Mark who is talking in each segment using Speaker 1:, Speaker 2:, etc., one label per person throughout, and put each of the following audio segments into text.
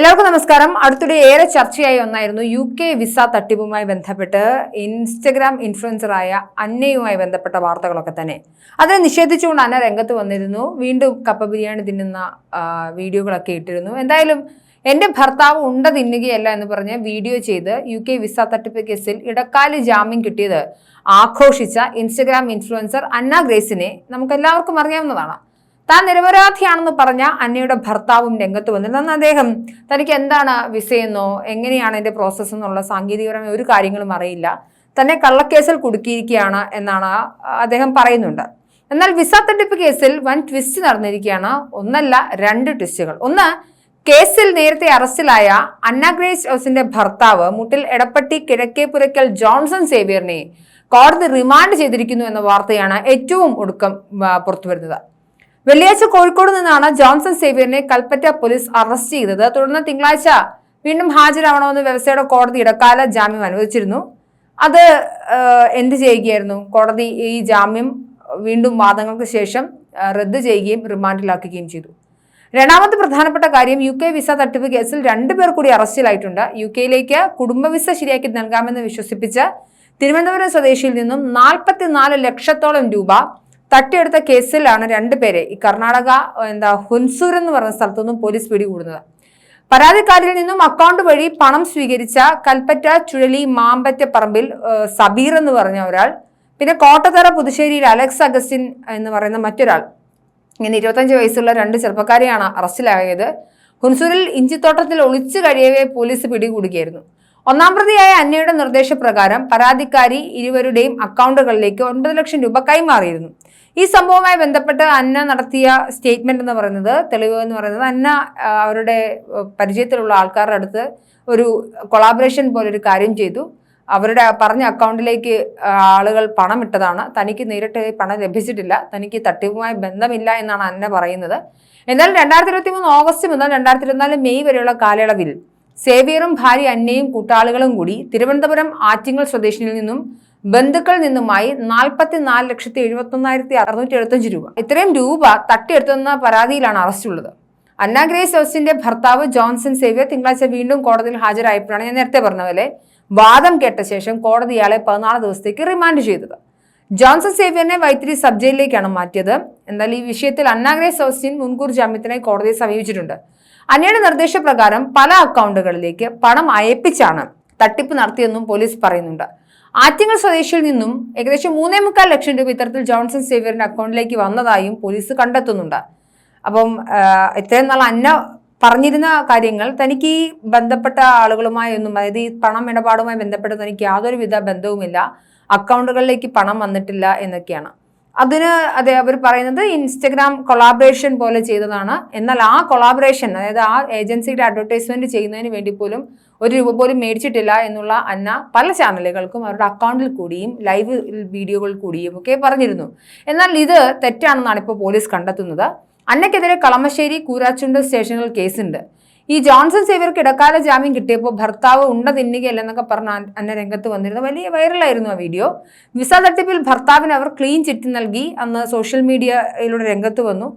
Speaker 1: എല്ലാവർക്കും നമസ്കാരം. അടുത്തിടെ ഏറെ ചർച്ചയായി ഒന്നായിരുന്നു യു കെ വിസ തട്ടിപ്പുമായി ബന്ധപ്പെട്ട് ഇൻസ്റ്റഗ്രാം ഇൻഫ്ലുവൻസറായ അന്നയുമായി ബന്ധപ്പെട്ട വാർത്തകളൊക്കെ തന്നെ. അതിനെ നിഷേധിച്ചുകൊണ്ട് അന്ന രംഗത്ത് വന്നിരുന്നു. വീണ്ടും കപ്പ ബിരിയാണി തിന്നുന്ന വീഡിയോകളൊക്കെ ഇട്ടിരുന്നു. എന്തായാലും എന്റെ ഭർത്താവ് ഉണ്ട തിന്നുകയല്ല എന്ന് പറഞ്ഞ് വീഡിയോ ചെയ്ത് യു കെ വിസ തട്ടിപ്പ് കേസിൽ ഇടക്കാല ജാമ്യം കിട്ടിയത് ആഘോഷിച്ച ഇൻസ്റ്റഗ്രാം ഇൻഫ്ലുവൻസർ അന്ന ഗ്രേസിനെ നമുക്ക് എല്ലാവർക്കും അറിയാവുന്നതാണ്. താൻ നിരപരാധിയാണെന്ന് പറഞ്ഞ അന്നയുടെ ഭർത്താവും രംഗത്ത് വന്നിരുന്നു. അന്ന് അദ്ദേഹം തനിക്ക് എന്താണ് വിസയെന്നോ എങ്ങനെയാണ് അതിന്റെ പ്രോസസ്സ് എന്നുള്ള സാങ്കേതികപരമായ ഒരു കാര്യങ്ങളും അറിയില്ല. തന്നെ കള്ളക്കേസിൽ കുടുക്കിയിരിക്കുകയാണ് എന്നാണ് അദ്ദേഹം പറയുന്നുണ്ട്. എന്നാൽ വിസ തട്ടിപ്പ് കേസിൽ വൻ ട്വിസ്റ്റ് നടന്നിരിക്കുകയാണ്. ഒന്നല്ല രണ്ട് ട്വിസ്റ്റുകൾ ഒന്ന് കേസിൽ നേരത്തെ അറസ്റ്റിലായ അന്ന ഗ്രേസ് ഹൗസിന്റെ ഭർത്താവ് മുട്ടിൽ എടപ്പട്ടി കിഴക്കേപ്പുരയ്ക്കൽ ജോൺസൺ സേവിയറിനെ കോടതി റിമാൻഡ് ചെയ്തിരിക്കുന്നു എന്ന വാർത്തയാണ് ഏറ്റവും ഒടുക്കം പുറത്തുവരുന്നത്. വെള്ളിയാഴ്ച കോഴിക്കോട് നിന്നാണ് ജോൺസൺ സേവിയറിനെ കൽപ്പറ്റ പോലീസ് അറസ്റ്റ് ചെയ്തത്. തുടർന്ന് തിങ്കളാഴ്ച വീണ്ടും ഹാജരാവണമെന്ന് വ്യവസ്ഥയുടെ കോടതി ഇടക്കാല ജാമ്യം അനുവദിച്ചിരുന്നു. അത് എന്ത് ചെയ്യുകയായിരുന്നു? കോടതി ഈ ജാമ്യം വീണ്ടും വാദങ്ങൾക്ക് ശേഷം റദ്ദ് ചെയ്യുകയും റിമാൻഡിലാക്കുകയും ചെയ്തു. രണ്ടാമത്തെ പ്രധാനപ്പെട്ട കാര്യം യു കെ വിസ തട്ടിപ്പ് കേസിൽ രണ്ടുപേർ കൂടി അറസ്റ്റിലായിട്ടുണ്ട്. യു കെയിലേക്ക് കുടുംബ വിസ ശരിയാക്കി നൽകാമെന്ന് വിശ്വസിപ്പിച്ച് തിരുവനന്തപുരം സ്വദേശിയിൽ നിന്നും നാൽപ്പത്തിനാല് ലക്ഷത്തോളം രൂപ തട്ടിയെടുത്ത കേസിലാണ് രണ്ടുപേരെ ഈ കർണാടക എന്താ ഹുൻസൂർ എന്ന് പറഞ്ഞ സ്ഥലത്തു നിന്നും പോലീസ് പിടികൂടുന്നത്. പരാതിക്കാരിൽ നിന്നും അക്കൗണ്ട് വഴി പണം സ്വീകരിച്ച കൽപ്പറ്റ ചുഴലി മാമ്പറ്റ പറമ്പിൽ സബീർ എന്ന് പറഞ്ഞ ഒരാൾ പിന്നെ കോട്ടത്തറ പുതുശ്ശേരിയിൽ അലക്സ് അഗസ്റ്റിൻ എന്ന് പറയുന്ന മറ്റൊരാൾ. ഇങ്ങനെ ഇരുപത്തഞ്ച് വയസ്സുള്ള രണ്ട് ചെറുപ്പക്കാരെയാണ് അറസ്റ്റിലായത്. ഹുൻസൂരിൽ ഇഞ്ചിത്തോട്ടത്തിൽ ഒളിച്ചു കഴിയവേ പോലീസ് പിടികൂടുകയായിരുന്നു. ഒന്നാം പ്രതിയായ അന്നയുടെ നിർദ്ദേശപ്രകാരം പരാതിക്കാരി ഇരുവരുടെയും അക്കൗണ്ടുകളിലേക്ക് ഒൻപത് ലക്ഷം രൂപ കൈമാറിയിരുന്നു. ഈ സംഭവവുമായി ബന്ധപ്പെട്ട് അന്ന നടത്തിയ സ്റ്റേറ്റ്മെന്റ് എന്ന് പറയുന്നത് തെളിവ് എന്ന് പറയുന്നത് അന്ന അവരുടെ പരിചയത്തിലുള്ള ആൾക്കാരുടെ അടുത്ത് ഒരു കൊളാബറേഷൻ പോലൊരു കാര്യം ചെയ്തു. അവരുടെ പറഞ്ഞ അക്കൗണ്ടിലേക്ക് ആളുകൾ പണം ഇട്ടതാണ്. തനിക്ക് നേരിട്ട് പണം ലഭിച്ചിട്ടില്ല. തനിക്ക് തട്ടിപ്പുമായി ബന്ധമില്ല എന്നാണ് അന്ന പറയുന്നത്. എന്നാൽ രണ്ടായിരത്തി ഇരുപത്തി മൂന്ന് ഓഗസ്റ്റ് മുതൽ രണ്ടായിരത്തി ഇരുപത്തിനാല് മെയ് വരെയുള്ള കാലയളവിൽ സേവിയറും ഭാര്യ അന്നയും കൂട്ടാളികളും കൂടി തിരുവനന്തപുരം ആറ്റിങ്ങൽ സ്വദേശിനിൽ നിന്നും ബന്ധുക്കളിൽ നിന്നുമായി നാൽപ്പത്തി നാല് ലക്ഷത്തി എഴുപത്തി ഒന്നായിരത്തി അറുന്നൂറ്റി എഴുപത്തഞ്ച് രൂപ. ഇത്രയും രൂപ തട്ടിയെടുത്തെന്ന പരാതിയിലാണ് അറസ്റ്റ് ഉള്ളത്. ഗ്രേസ് ഹൗസിന്റെ ഭർത്താവ് ജോൺസൺ സേവിയർ തിങ്കളാഴ്ച വീണ്ടും കോടതിയിൽ ഹാജരായപ്പോഴാണ് ഞാൻ നേരത്തെ പറഞ്ഞ പോലെ വാദം കേട്ട ശേഷം കോടതി ഇയാളെ പതിനാല് ദിവസത്തേക്ക് റിമാൻഡ് ചെയ്തത്. ജോൺസൺ സേവിയറിനെ വൈത്തിരി സബ് ജയിലിലേക്കാണ് മാറ്റിയത്. എന്നാൽ ഈ വിഷയത്തിൽ അന്നാഗ്രേസ് ഓസ്റ്റിൻ മുൻകൂർ ജാമ്യത്തിനായി കോടതിയെ സമീപിച്ചിട്ടുണ്ട്. അന്നയുടെ നിർദ്ദേശപ്രകാരം പല അക്കൗണ്ടുകളിലേക്ക് പണം അയപ്പിച്ചാണ് തട്ടിപ്പ് നടത്തിയെന്നും പോലീസ് പറയുന്നുണ്ട്. ആറ്റിങ്ങൽ സ്വദേശിയിൽ നിന്നും ഏകദേശം മൂന്നേ മുക്കാൽ ലക്ഷം രൂപ ഇത്തരത്തിൽ ജോൺസൺ സേവിയറിന്റെ അക്കൗണ്ടിലേക്ക് വന്നതായും പോലീസ് കണ്ടെത്തുന്നുണ്ട്. അപ്പം ഇത്രയും നാൾ അന്ന പറഞ്ഞിരുന്ന കാര്യങ്ങൾ തനിക്ക് ഈ ബന്ധപ്പെട്ട ആളുകളുമായി ഒന്നും അതായത് ഈ പണം ഇടപാടുമായി ബന്ധപ്പെട്ട് തനിക്ക് യാതൊരുവിധ ബന്ധവുമില്ല. അക്കൗണ്ടുകളിലേക്ക് പണം വന്നിട്ടില്ല എന്നൊക്കെയാണ്. അതിന് അതെ അവർ പറയുന്നത് ഇൻസ്റ്റഗ്രാം കൊളാബറേഷൻ പോലെ ചെയ്തതാണ്. എന്നാൽ ആ കൊളാബറേഷൻ അതായത് ആ ഏജൻസിയുടെ അഡ്വർടൈസ്മെന്റ് ചെയ്യുന്നതിന് വേണ്ടി പോലും ഒരു രൂപ പോലും മേടിച്ചിട്ടില്ല എന്നുള്ള അന്ന പല ചാനലുകൾക്കും അവരുടെ അക്കൗണ്ടിൽ കൂടിയും ലൈവ് വീഡിയോകളിൽ കൂടിയും ഒക്കെ പറഞ്ഞിരുന്നു. എന്നാൽ ഇത് തെറ്റാണെന്നാണ് ഇപ്പോൾ പോലീസ് കണ്ടെത്തുന്നത്. അന്നയ്ക്കെതിരെ കളമശ്ശേരി കൂരാച്ചുണ്ട് സ്റ്റേഷനുകൾ കേസുണ്ട്. ഈ ജോൺസൺ സേവിയർക്ക് ഇടക്കാല ജാമ്യം കിട്ടിയപ്പോൾ ഭർത്താവ് ഉണ്ട തിന്നുകയല്ലെന്നൊക്കെ പറഞ്ഞ അന്ന- രംഗത്ത് വന്നിരുന്നു. വലിയ വൈറലായിരുന്നു ആ വീഡിയോ. വിസ തട്ടിപ്പിൽ ഭർത്താവിന് അവർ ക്ലീൻ ചിറ്റ് നൽകി. അന്ന് സോഷ്യൽ മീഡിയയിലൂടെ രംഗത്ത് വന്നു.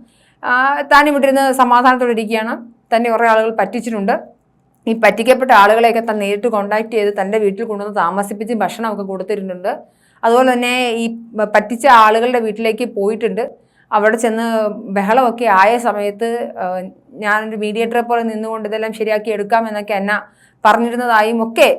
Speaker 1: താൻ ഇവിടെ ഇരുന്ന് സമാധാനത്തോടെ ഇരിക്കുകയാണ്. തന്നെ കുറേ ആളുകൾ പറ്റിച്ചിട്ടുണ്ട്. ഈ പറ്റിക്കപ്പെട്ട ആളുകളെയൊക്കെ താൻ നേരിട്ട് കോണ്ടാക്ട് ചെയ്ത് തന്റെ വീട്ടിൽ കൊണ്ടുവന്ന് താമസിപ്പിച്ച് ഭക്ഷണമൊക്കെ കൊടുത്തിട്ടുണ്ട് അതുപോലെ തന്നെ ഈ പറ്റിച്ച ആളുകളുടെ വീട്ടിലേക്ക് പോയിട്ടുണ്ട്. അവിടെ ചെന്ന് ബഹളമൊക്കെ ആയ സമയത്ത് ഞാനൊരു മീഡിയേറ്ററെ പോലെ നിന്നുകൊണ്ട് ഇതെല്ലാം ശരിയാക്കി എടുക്കാം എന്നൊക്കെ അന്ന പറഞ്ഞിരുന്നതായും ഒക്കെ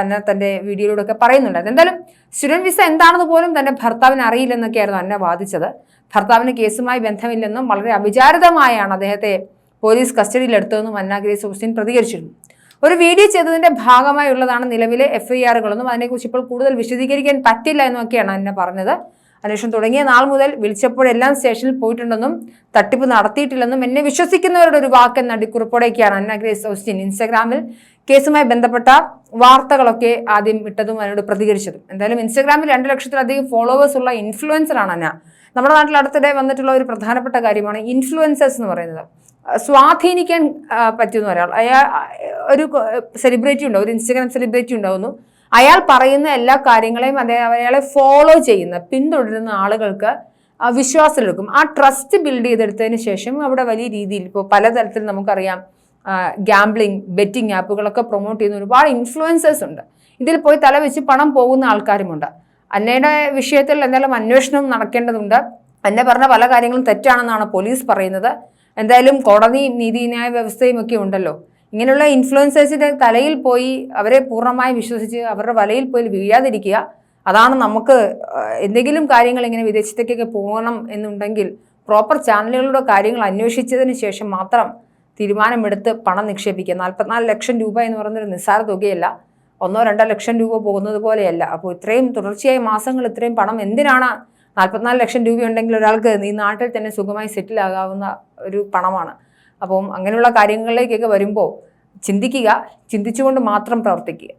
Speaker 1: അന്ന തന്റെ വീഡിയോയിലൂടെ ഒക്കെ പറയുന്നുണ്ട്. എന്തായാലും സ്റ്റുഡന്റ് വിസ എന്താണെന്ന് പോലും തന്റെ ഭർത്താവിന് അറിയില്ലെന്നൊക്കെയായിരുന്നു അന്ന വാദിച്ചത്. ഭർത്താവിന് കേസുമായി ബന്ധമില്ലെന്നും വളരെ അവിചാരിതമായാണ് അദ്ദേഹത്തെ പോലീസ് കസ്റ്റഡിയിലെടുത്തതെന്നും അന്ന ഗ്രേസ് ഹുസൈൻ പ്രതികരിച്ചിരുന്നു. ഒരു വീഡിയോ ചെയ്തതിന്റെ ഭാഗമായുള്ളതാണ് നിലവിലെ എഫ് ഐ ആറുകളെന്നും അതിനെക്കുറിച്ച് ഇപ്പോൾ കൂടുതൽ വിശദീകരിക്കാൻ പറ്റില്ല എന്നൊക്കെയാണ് അന്ന പറഞ്ഞത്. അന്വേഷണം തുടങ്ങിയ നാൾ മുതൽ വിളിച്ചപ്പോഴെല്ലാം സ്റ്റേഷനിൽ പോയിട്ടുണ്ടെന്നും തട്ടിപ്പ് നടത്തിയിട്ടില്ലെന്നും എന്നെ വിശ്വസിക്കുന്നവരുടെ ഒരു വാക്കെന്ന അടിക്കുറിപ്പോടെയൊക്കെയാണ് അന്ന ഗ്രേസ് ഓസ്റ്റിൻ ഇൻസ്റ്റാഗ്രാമിൽ കേസുമായി ബന്ധപ്പെട്ട വാർത്തകളൊക്കെ ആദ്യം ഇട്ടതും അതിനോട് പ്രതികരിച്ചതും. എന്തായാലും ഇൻസ്റ്റാഗ്രാമിൽ രണ്ട് ലക്ഷത്തിലധികം ഫോളോവേഴ്സ് ഉള്ള ഇൻഫ്ലുവൻസറാണ് അന്ന. നമ്മുടെ നാട്ടിൽ അടുത്തിടെ വന്നിട്ടുള്ള ഒരു പ്രധാനപ്പെട്ട കാര്യമാണ് ഇൻഫ്ലുവൻസേഴ്സ് എന്ന് പറയുന്നത്. സ്വാധീനിക്കാൻ പറ്റുമെന്ന് ഒരാൾ. അയാൾ ഒരു സെലിബ്രിറ്റി ഉണ്ടാവും ഒരു ഇൻസ്റ്റാഗ്രാം സെലിബ്രിറ്റി ഉണ്ടാവുന്നു. അയാൾ പറയുന്ന എല്ലാ കാര്യങ്ങളെയും അതേ അയാളെ ഫോളോ ചെയ്യുന്ന പിന്തുടരുന്ന ആളുകൾക്ക് ആ വിശ്വാസം എടുക്കും ആ ട്രസ്റ്റ് ബിൽഡ് ചെയ്തെടുത്തതിന് ശേഷം അവിടെ വലിയ രീതിയിൽ ഇപ്പോൾ പലതരത്തിൽ നമുക്കറിയാം ഗാംബ്ലിംഗ് ബെറ്റിംഗ് ആപ്പുകളൊക്കെ പ്രൊമോട്ട് ചെയ്യുന്ന ഒരുപാട് ഇൻഫ്ലുവൻസേഴ്സ് ഉണ്ട്. ഇതിൽ പോയി തല വെച്ച് പണം പോകുന്ന ആൾക്കാരുമുണ്ട്. അന്നയുടെ വിഷയത്തിൽ എന്തായാലും അന്വേഷണം നടക്കേണ്ടതുണ്ട്. അന്നെ പറഞ്ഞ പല കാര്യങ്ങളും തെറ്റാണെന്നാണ് പോലീസ് പറയുന്നത്. എന്തായാലും കോടതിയും നീതിന്യായ വ്യവസ്ഥയും ഒക്കെ ഉണ്ടല്ലോ. ഇങ്ങനെയുള്ള ഇൻഫ്ലുവൻസേഴ്സിന്റെ തലയിൽ പോയി അവരെ പൂർണമായി വിശ്വസിച്ച് അവരുടെ വലയിൽ പോയി വീഴാതിരിക്കുക. അതാണ് നമുക്ക് എന്തെങ്കിലും കാര്യങ്ങൾ ഇങ്ങനെ വിദേശത്തേക്കൊക്കെ പോകണം എന്നുണ്ടെങ്കിൽ പ്രോപ്പർ ചാനലുകളുടെ കാര്യങ്ങൾ അന്വേഷിച്ചതിന് ശേഷം മാത്രം തീരുമാനമെടുത്ത് പണം നിക്ഷേപിക്കുക. നാൽപ്പത്തിനാല് ലക്ഷം രൂപ എന്ന് പറയുന്നൊരു നിസ്സാര തുകയല്ല. ഒന്നോ രണ്ടോ ലക്ഷം രൂപ പോകുന്നത് പോലെയല്ല. അപ്പോൾ ഇത്രയും തുടർച്ചയായി മാസങ്ങൾ ഇത്രയും പണം എന്തിനാണ് നാൽപ്പത്തിനാല് ലക്ഷം രൂപയുണ്ടെങ്കിൽ ഒരാൾക്ക് ഈ നാട്ടിൽ തന്നെ സുഖമായി സെറ്റിൽ ആകാവുന്ന ഒരു പണമാണ്. അപ്പം അങ്ങനെയുള്ള കാര്യങ്ങളിലേക്കൊക്കെ വരുമ്പോൾ ചിന്തിക്കുക ചിന്തിച്ചുകൊണ്ട് മാത്രം പ്രവർത്തിക്കുക.